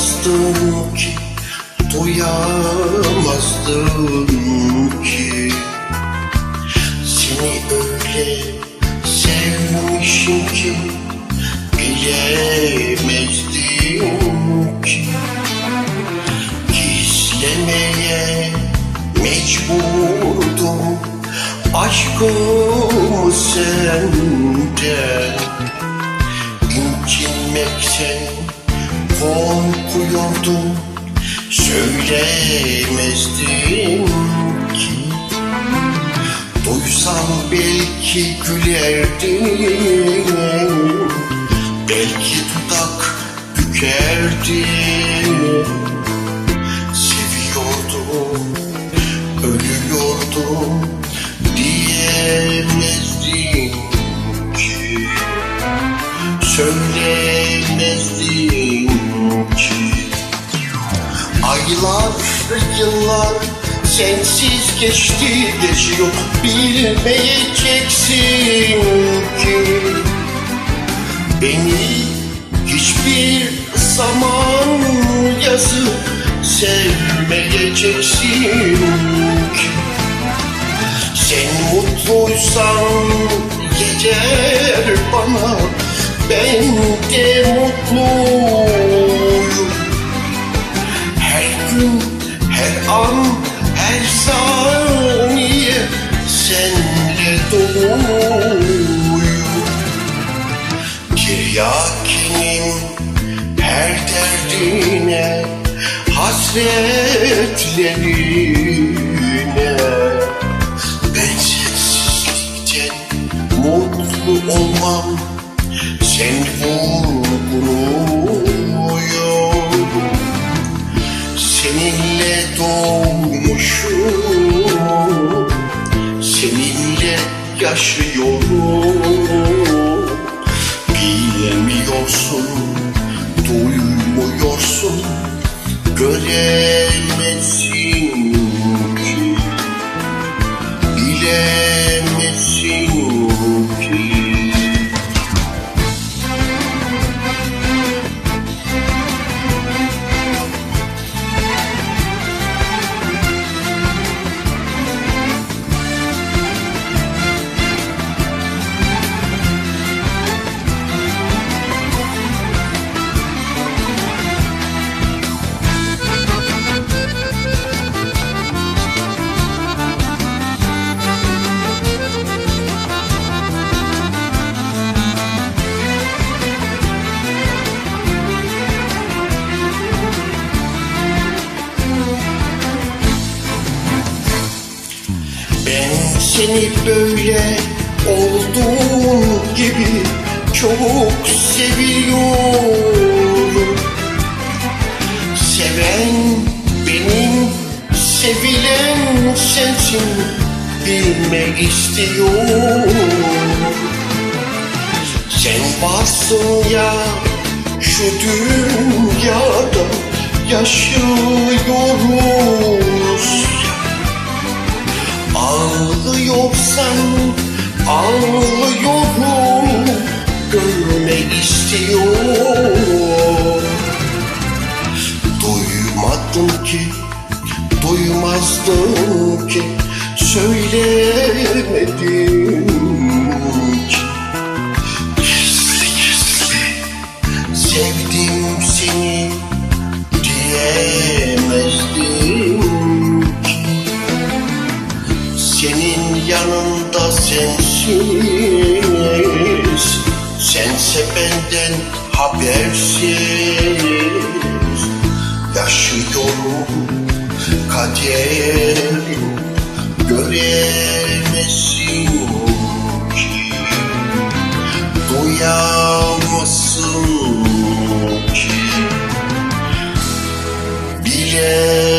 Duyamazdım ki, duyamazdım ki. Seni öyle sevmişim ki bilemezdim ki. Gizlemeye mecburdum aşkımı senden. İncinmekten korkuyordum. Söylemezdim ki. Duysam belki gülerdim. Belki dudak bükerdim Aylar, yıllar sensiz geçti geçiyor Bilmeyeceksin ki. Beni hiçbir zaman yazıp sevmeyeceksin ki. Sen mutluysan yeter bana Ben de mutluyum derdine Hasretlerine. Ben sensizlikten mutlu olmam Sen vurguluyor Seninle doğmuşum Seninle yaşıyorum. Bilemiyorsun, duymuyorsun Göremezsin seni böyle olduğun gibi çok seviyorum. Seven benim, sevilen sensin bilmek istiyorum. Sen varsın ya şu dünyada yaşıyoruz ağlıyorum Görmek istiyorum Duymadım ki Duymazdım ki Söylemedim ki sensiz Sense benden habersiz. Yaşıyorum kaderim Göremezsin ki. Duyamazsın ki. Bilemezsin